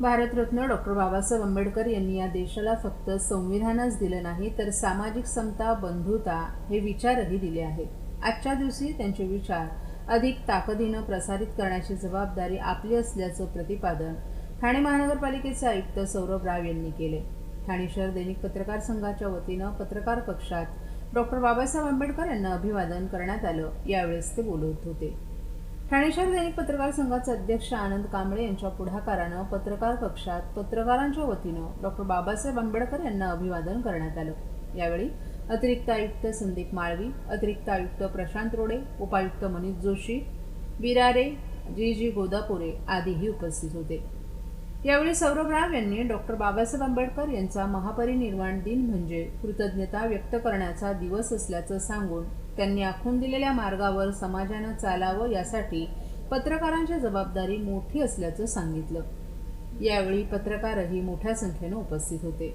Bharat Ratna doctor Babasaheb Ambedkar यांनी या देशाला फक्त संविधानच दिलं नाही तर सामाजिक समता बंधुता हे विचारही दिले आहेत. आजच्या दिवशी त्यांचे विचार अधिक ताकदीनं प्रसारित करण्याची जबाबदारी आपली असल्याचं प्रतिपादन ठाणे महानगरपालिकेचे आयुक्त सौरभ राव यांनी केले. ठाणे शहर दैनिक पत्रकार संघाच्या वतीनं पत्रकार कक्षात डॉक्टर बाबासाहेब आंबेडकर यांना अभिवादन करण्यात आलं. यावेळेस ते बोलत होते. ठाणे शहर दैनिक पत्रकार संघाचे अध्यक्ष आनंद कांबळे यांच्या पुढाकारानं पत्रकार कक्षात पत्रकारांच्या वतीनं डॉक्टर बाबासाहेब आंबेडकर यांना अभिवादन करण्यात आलं. यावेळी अतिरिक्त आयुक्त संदीप माळवी अतिरिक्त आयुक्त प्रशांत रोडे उपायुक्त मनीष जोशी बिरारे जी जी गोदापुरे आदीही उपस्थित होते. यावेळी सौरभ राव यांनी डॉक्टर बाबासाहेब आंबेडकर यांचा महापरिनिर्वाण दिन म्हणजे कृतज्ञता व्यक्त करण्याचा दिवस असल्याचं सांगून त्यांनी आखून दिलेल्या मार्गावर समाजानं चालावं यासाठी पत्रकारांची जबाबदारी मोठी असल्याचं सांगितलं. यावेळी पत्रकारही मोठ्या संख्येनं उपस्थित होते.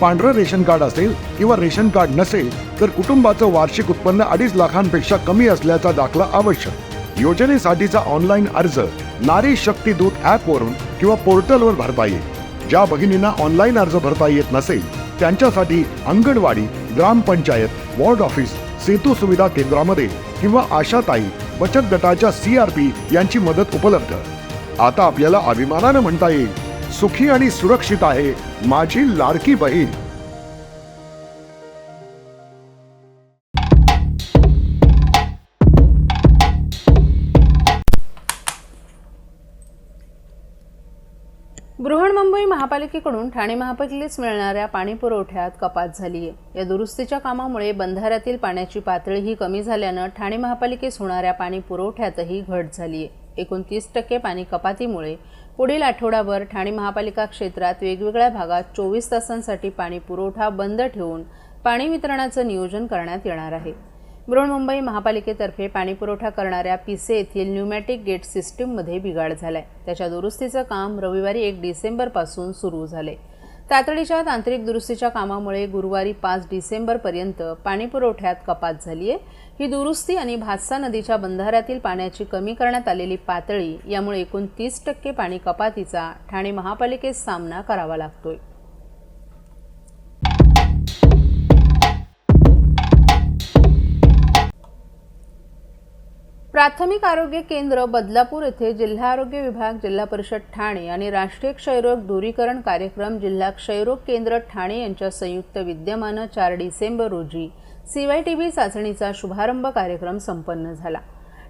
पांढरं रेशन कार्ड असेल किंवा रेशन कार्ड नसेल तर कुटुंबाचं वार्षिक उत्पन्न अडीच लाखांपेक्षा कमी असल्याचा दाखला आवश्यक. योजनेसाठीचा ऑनलाईन अर्ज नारी शक्ती दूत ॲपवरून किंवा पोर्टलवर भरता येईल. ज्या भगिनींना ऑनलाईन अर्ज भरता येत नसेल त्यांच्यासाठी अंगणवाडी ग्रामपंचायत वॉर्ड ऑफिस सेतू सुविधा केंद्रामध्ये किंवा आशाताई बचत गटाच्या सी आर पी यांची मदत उपलब्ध. आता आपल्याला अभिमानानं म्हणता येईल सुखी आणि सुरक्षित आहे माझी लाडकी बहीण. बृहन्मुंबई महापालिकेकडून ठाणे महापालिकेस मिळणाऱ्या पाणी पुरवठ्यात कपात झाली आहे. या दुरुस्तीच्या कामामुळे बंधाऱ्यातील पाण्याची पातळीही कमी झाल्यानं ठाणे महापालिकेस होणाऱ्या पाणी पुरवठ्यातही घट झाली आहे. एकोणतीस टक्के पाणी कपातीमुळे पुढील आठवडाभर ठाणे महापालिका क्षेत्रात वेगवेगळ्या भागात चोवीस तासांसाठी पाणी पुरवठा बंद ठेवून पाणी वितरणाचं नियोजन करण्यात येणार आहे. बृहन्मुंबई महापालिकेतर्फे पाणीपुरवठा करणाऱ्या पिसे येथील न्यूमॅटिक गेट सिस्टीममध्ये बिघाड झालाय. त्याच्या दुरुस्तीचं काम रविवारी एक डिसेंबरपासून सुरू झाले तातडीच्या तांत्रिक दुरुस्तीच्या कामामुळे गुरुवारी पाच डिसेंबरपर्यंत पाणीपुरवठ्यात कपात झाली आहे ही दुरुस्ती आणि भातसा नदीच्या बंधाऱ्यातील पाण्याची कमी करण्यात आलेली पातळी यामुळे एकूण तीस टक्के पाणी कपातीचा ठाणे महापालिकेस सामना करावा लागतोय. प्राथमिक आरोग्य केंद्र बदलापूर येथे जिल्हा आरोग्य विभाग जिल्हा परिषद ठाणे आणि राष्ट्रीय क्षयरोग दूरीकरण कार्यक्रम जिल्हा क्षयरोग केंद्र ठाणे यांच्या संयुक्त विद्यमानं चार डिसेंबर रोजी सीवाय टी बी चाचणीचा शुभारंभ कार्यक्रम संपन्न झाला.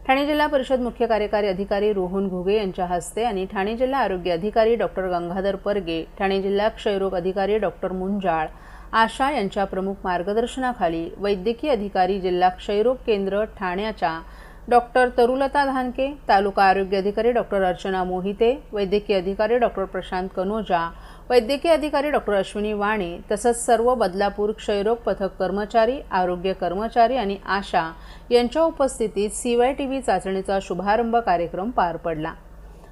ठाणे जिल्हा परिषद मुख्य कार्यकारी अधिकारी रोहन घुगे यांच्या हस्ते आणि ठाणे जिल्हा आरोग्य अधिकारी डॉक्टर गंगाधर परगे ठाणे जिल्हा क्षयरोग अधिकारी डॉक्टर मुंजाळ आशा यांच्या प्रमुख मार्गदर्शनाखाली वैद्यकीय अधिकारी जिल्हा क्षयरोग केंद्र ठाण्याच्या डॉक्टर तरुलता धानके तालुका आरोग्य अधिकारी डॉक्टर अर्चना मोहिते वैद्यकीय अधिकारी डॉक्टर प्रशांत कनोजा वैद्यकीय अधिकारी डॉक्टर अश्विनी वाणे तसंच सर्व बदलापूर क्षयरोग पथक कर्मचारी आरोग्य कर्मचारी आणि आशा यांच्या उपस्थितीत सी वाय टी व्ही चाचणीचा शुभारंभ कार्यक्रम पार पडला.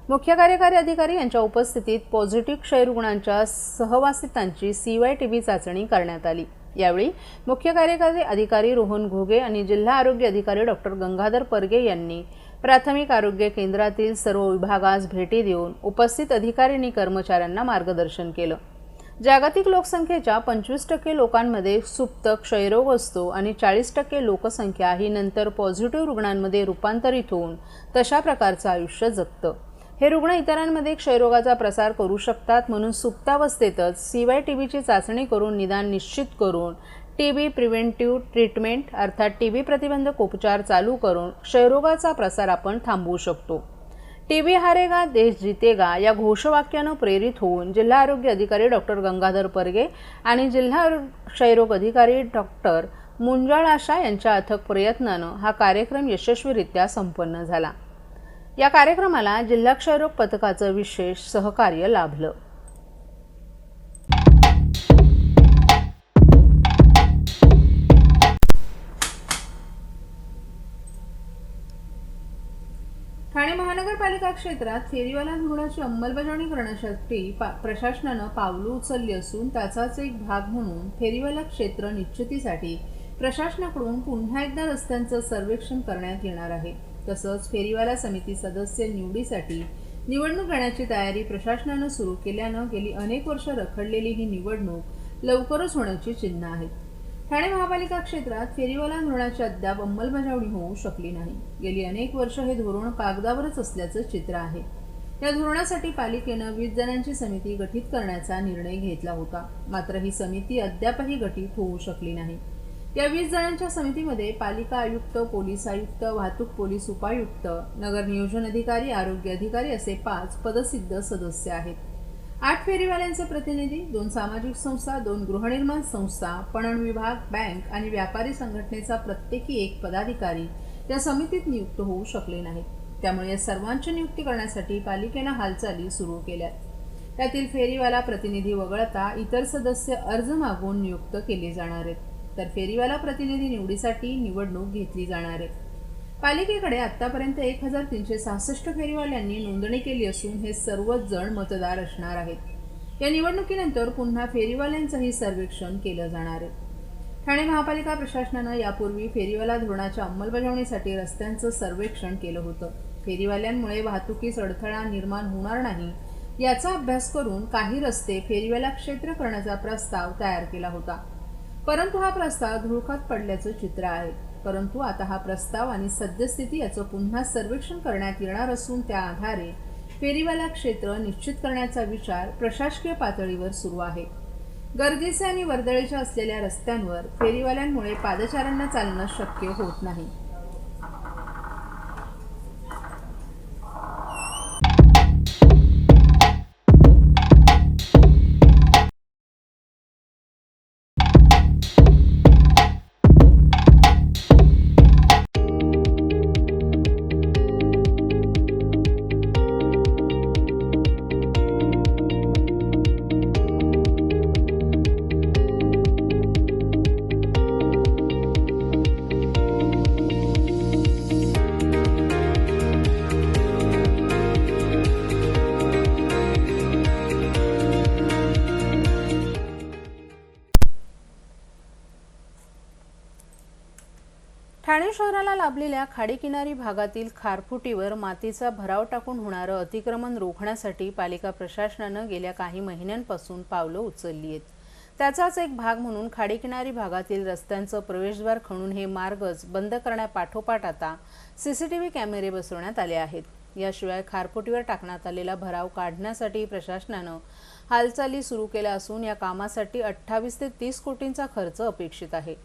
मुख्य कार्यकारी अधिकारी यांच्या उपस्थितीत पॉझिटिव्ह क्षयरुग्णांच्या सहवासितांची सी वाय टी व्ही चाचणी करण्यात आली. यावेळी मुख्य कार्यकारी अधिकारी रोहन घोगे आणि जिल्हा आरोग्य अधिकारी डॉक्टर गंगाधर परगे यांनी प्राथमिक आरोग्य केंद्रातील सर्व विभागास भेटी देऊन उपस्थित अधिकारी आणि कर्मचाऱ्यांना मार्गदर्शन केलं. जागतिक लोकसंख्येच्या पंचवीस टक्के लोकांमध्ये सुप्त क्षयरोग असतो आणि चाळीस टक्के लोकसंख्या ही नंतर पॉझिटिव्ह रुग्णांमध्ये रूपांतरित होऊन तशा प्रकारचं आयुष्य जगतं. हे रुग्ण इतरांमध्ये क्षयरोगाचा प्रसार करू शकतात म्हणून सुप्तावस्थेतच सी वाय टी बीची चाचणी करून निदान निश्चित करून टी बी प्रिव्हेंटिव्ह ट्रीटमेंट अर्थात टी बी प्रतिबंधक उपचार चालू करून क्षयरोगाचा प्रसार आपण थांबवू शकतो. टी बी हारेगा देश जितेगा या घोषवाक्यानं प्रेरित होऊन जिल्हा आरोग्य अधिकारी डॉक्टर गंगाधर परगे आणि जिल्हा क्षयरोग अधिकारी डॉक्टर मुंजाळ आशा यांच्या अथक प्रयत्नानं हा कार्यक्रम यशस्वीरित्या संपन्न झाला. या कार्यक्रमाला जिल्हा क्षयरोग पथकाचं विशेष सहकार्य लाभलं. ठाणे महानगरपालिका क्षेत्रात फेरीवाला धोरणाची अंमलबजावणी करण्यासाठी पा प्रशासनानं पावलं उचलली असून त्याचाच एक भाग म्हणून फेरीवाला क्षेत्र निश्चितीसाठी प्रशासनाकडून पुन्हा एकदा रस्त्यांचं सर्वेक्षण करण्यात येणार आहे. तसंच फेरीवाला समिती सदस्य निवडीसाठी निवडणूक घेण्याची तयारी प्रशासनानं सुरू केल्यानं गेली अनेक वर्ष रखडलेली ही निवडणूक लवकरच होण्याची चिन्ह आहेत. ठाणे महापालिका क्षेत्रात फेरीवाला धोरणाची अद्याप अंमलबजावणी होऊ शकली नाही. गेली अनेक वर्ष हे धोरण कागदावरच असल्याचं चित्र आहे. या धोरणासाठी पालिकेनं वीस जणांची समिती गठीत करण्याचा निर्णय घेतला होता. मात्र ही समिती अद्यापही गठीत होऊ शकली नाही. या वीस जणांच्या समितीमध्ये पालिका आयुक्त पोलीस आयुक्त वाहतूक पोलीस उपायुक्त नगर नियोजन अधिकारी आरोग्य अधिकारी असे पाच पदसिद्ध सदस्य आहेत. आठ फेरीवाल्यांचे प्रतिनिधी दोन सामाजिक संस्था दोन गृहनिर्माण संस्था पणन विभाग बँक आणि व्यापारी संघटनेचा प्रत्येकी एक पदाधिकारी या समितीत नियुक्त होऊ शकले नाहीत. त्यामुळे या सर्वांची नियुक्ती करण्यासाठी पालिकेनं हालचाली सुरू केल्या त्यातील फेरीवाला प्रतिनिधी वगळता इतर सदस्य अर्ज मागून नियुक्त केले जाणार आहेत. तर फेरीवाला प्रतिनिधी निवडीसाठी निवडणूक घेतली जाणार आहे. पालिकेकडे आतापर्यंत एक हजार तीनशे सहासष्ट फेरीवाल्यांनी नोंदणी केली असून हे सर्वच जण मतदार असणार आहेत. या निवडणुकीनंतर पुन्हा फेरीवाल्यांचंही सर्वेक्षण केलं जाणार आहे. ठाणे महापालिका प्रशासनानं यापूर्वी फेरीवाला धोरणाच्या अंमलबजावणीसाठी रस्त्यांचं सर्वेक्षण केलं होतं. फेरीवाल्यांमुळे वाहतुकीस अडथळा निर्माण होणार नाही याचा अभ्यास करून काही रस्ते फेरीवाला क्षेत्र करण्याचा प्रस्ताव तयार केला होता. परंतु हा प्रस्ताव धुळखात पडल्याचं चित्र आहे. परंतु आता हा प्रस्ताव आणि सद्यस्थिती याचं पुन्हा सर्वेक्षण करण्यात येणार असून त्या आधारे फेरीवाला क्षेत्र निश्चित करण्याचा विचार प्रशासकीय पातळीवर सुरू आहे. गर्दीचे आणि वर्दळीच्या असलेल्या रस्त्यांवर फेरीवाल्यांमुळे पादचाऱ्यांना चालणं शक्य होत नाही. ठाणे शहराला लाभलेल्या खाडीकिनारी भागातील खारफुटीवर मातीचा भराव टाकून होणारं अतिक्रमण रोखण्यासाठी पालिका प्रशासनानं गेल्या काही महिन्यांपासून पावलं उचलली आहेत. त्याचाच एक भाग म्हणून खाडीकिनारी भागातील रस्त्यांचं प्रवेशद्वार खणून हे मार्गच बंद करण्यापाठोपाठ आता सीसीटीव्ही कॅमेरे बसवण्यात आले आहेत. याशिवाय खारफुटीवर टाकण्यात आलेला भराव काढण्यासाठी प्रशासनानं हालचाली सुरू केल्या असून या कामासाठी अठ्ठावीस ते तीस कोटींचा खर्च अपेक्षित आहे.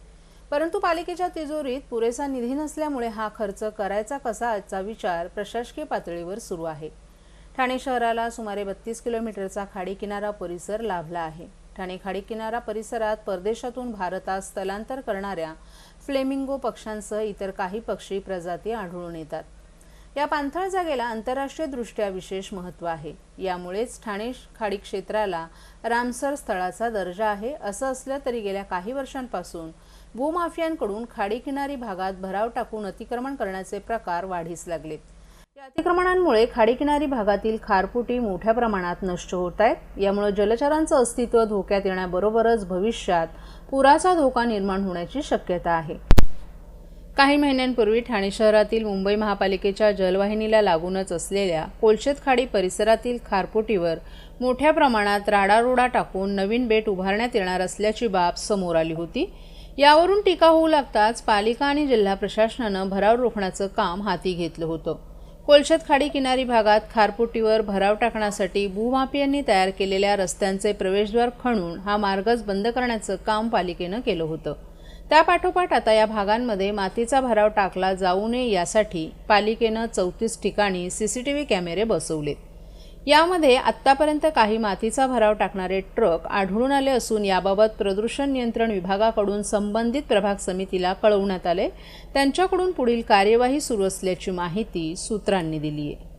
परंतु पालिकेच्या तिजोरीत पुरेसा निधी नसल्यामुळे हा खर्च करायचा कसा याचा विचार प्रशासकीय पातळीवर सुरू आहे. ठाणे शहराला सुमारे बत्तीस किलोमीटरचा खाडीकिनारा परिसर लाभला आहे. ठाणे खाडीकिनारा परिसरात परदेशातून भारतात स्थलांतर करणाऱ्या फ्लेमिंगो पक्ष्यांसह इतर काही पक्षी प्रजाती आढळून येतात. या पाणथळ जागेला आंतरराष्ट्रीय दृष्ट्या विशेष महत्त्व आहे. यामुळेच ठाणे खाडी क्षेत्राला रामसर स्थळाचा दर्जा आहे. असं असलं तरी गेल्या काही वर्षांपासून भूमाफियांकडून खाडीकिनारी भागात भराव टाकून अतिक्रमण करण्याचे प्रकार वाढीस लागलेत या अतिक्रमणांमुळे खाडीकिनारी भागातील खारपुटी मोठ्या प्रमाणात नष्ट होत आहेत. यामुळे जलचरांचं अस्तित्व धोक्यात येण्याबरोबरच भविष्यात पुराचा धोका निर्माण होण्याची शक्यता आहे. काही महिन्यांपूर्वी ठाणे शहरातील मुंबई महापालिकेच्या जलवाहिनीला लागूनच असलेल्या कोलशेत खाडी परिसरातील खारपोटीवर मोठ्या प्रमाणात राडारोडा टाकून नवीन बेट उभारण्यात येणार असल्याची बाब समोर आली होती. यावरून टीका होऊ लागताच पालिका आणि जिल्हा प्रशासनानं भराव रोखण्याचं काम हाती घेतलं होतं. कोलशेत खाडी किनारी भागात खारपुटीवर भराव टाकण्यासाठी भूमाफियांनी तयार केलेल्या रस्त्यांचे प्रवेशद्वार खणून हा मार्गच बंद करण्याचं काम पालिकेनं केलं होतं. त्यापाठोपाठ आता या भागांमध्ये मातीचा भराव टाकला जाऊ नये यासाठी पालिकेनं चौतीस ठिकाणी सी सी टी व्ही कॅमेरे बसवलेत. यामध्ये आत्तापर्यंत काही मातीचा भराव टाकणारे ट्रक आढळून आले असून याबाबत प्रदूषण नियंत्रण विभागाकडून संबंधित प्रभाग समितीला कळवण्यात आले. त्यांच्याकडून पुढील कार्यवाही सुरू असल्याची माहिती सूत्रांनी दिली आहे